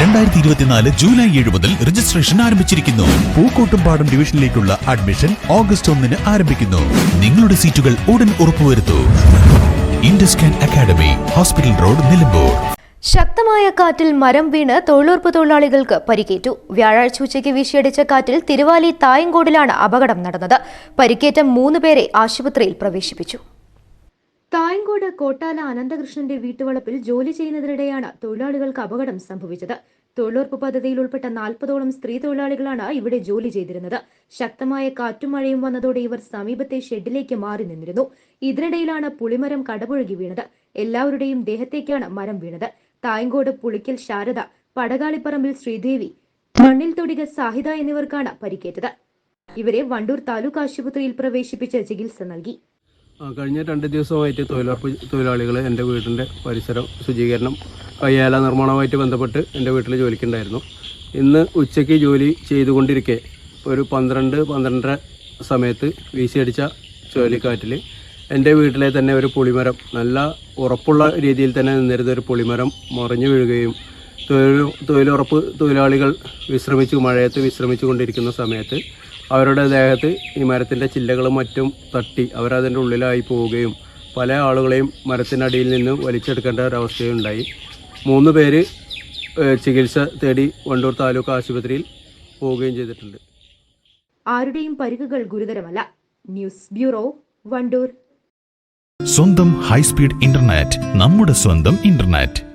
രണ്ടായിരത്തി ഇരുപത്തിനാല് ജൂലൈ ഏഴ് മുതൽ രജിസ്ട്രേഷൻ ആരംഭിച്ചിരിക്കുന്നു. പൂക്കോട്ടുംപാടം ഡിവിഷനിലേക്കുള്ള അഡ്മിഷൻ ഓഗസ്റ്റ് ഒന്നിന് ആരംഭിക്കുന്നു. നിങ്ങളുടെ സീറ്റുകൾ ഉടൻ ഉറപ്പുവരുത്തൂ. Induscan academy hospital road Nilambur. ശക്തമായ കാറ്റിൽ മരം വീണ് തൊഴിലുറപ്പ് തൊഴിലാളികൾക്ക് പരിക്കേറ്റു. വ്യാഴാഴ്ച ഉച്ചയ്ക്ക് വീശിയടിച്ച കാറ്റിൽ തിരുവാലി തായങ്കോടിലാണ് അപകടം നടന്നത്. പരിക്കേറ്റ മൂന്ന് പേരെ ആശുപത്രിയിൽ പ്രവേശിപ്പിച്ചു. തായങ്കോട് കോട്ടാല അനന്തകൃഷ്ണന്റെ വീട്ടുവളപ്പിൽ ജോലി ചെയ്യുന്നതിനിടെയാണ് തൊഴിലാളികൾക്ക് അപകടം സംഭവിച്ചത്. തൊഴിലുറപ്പ് പദ്ധതിയിൽ ഉൾപ്പെട്ട നാൽപ്പതോളം സ്ത്രീ തൊഴിലാളികളാണ് ഇവിടെ ജോലി ചെയ്തിരുന്നത്. ശക്തമായ കാറ്റും മഴയും വന്നതോടെ ഇവർ സമീപത്തെ ഷെഡിലേക്ക് മാറി നിന്നിരുന്നു. ഇതിനിടയിലാണ് പുളിമരം കടപുഴകി വീണത്. എല്ലാവരുടെയും ദേഹത്തേക്കാണ് മരം വീണത്. തായങ്കോട് പുളിക്കൽ ശാരദ പടകാളിപ്പറമ്പിൽ ശ്രീദേവി മണ്ണിൽ തൊടിക സാഹിത എന്നിവർക്കാണ് പരിക്കേറ്റത്. ഇവരെ വണ്ടൂർ താലൂക്ക് ആശുപത്രിയിൽ പ്രവേശിപ്പിച്ച് ചികിത്സ നൽകി. കഴിഞ്ഞ രണ്ട് ദിവസമായിട്ട് തൊഴിലുറപ്പ് തൊഴിലാളികൾ എന്റെ വീടിന്റെ പരിസരം ശുചീകരണം കയ്യാല നിർമ്മാണവുമായിട്ട് ബന്ധപ്പെട്ട് എന്റെ വീട്ടിൽ ജോലിക്കുണ്ടായിരുന്നു. ഇന്ന് ഉച്ചയ്ക്ക് ജോലി ചെയ്തുകൊണ്ടിരിക്കെ. ഒരു പന്ത്രണ്ട് പന്ത്രണ്ടര സമയത്ത് വീശിയടിച്ച ചുഴലിക്കാറ്റിൽ എന്റെ വീട്ടിലെ തന്നെ ഒരു പുളിമരം നല്ല ഉറപ്പുള്ള രീതിയിൽ തന്നെ നിന്നിരുന്ന ഒരു പുളിമരം മറിഞ്ഞു വീഴുകയും തൊഴിൽ തൊഴിലുറപ്പ് തൊഴിലാളികൾ വിശ്രമിച്ചു മഴയത്ത് വിശ്രമിച്ചു കൊണ്ടിരിക്കുന്ന സമയത്ത് അവരുടെ ദേഹത്ത് ഈ മരത്തിന്റെ ചില്ലകളും മറ്റും തട്ടി അവരതിന്റെ ഉള്ളിലായി പോവുകയും പല ആളുകളെയും മരത്തിനടിയിൽ നിന്ന് വലിച്ചെടുക്കേണ്ട ഒരവസ്ഥയുണ്ടായി. മൂന്ന് പേര് ചികിത്സ തേടി വണ്ടൂർ താലൂക്ക് ആശുപത്രിയിൽ പോവുകയും ചെയ്തിട്ടുണ്ട്. ആരുടെയും പരിക്കുകൾ ഗുരുതരമല്ല. News bureau Wandoor. സ്വന്തം ഹൈസ്പീഡ് ഇന്റർനെറ്റ് നമ്മുടെ സ്വന്തം ഇന്റർനെറ്റ്.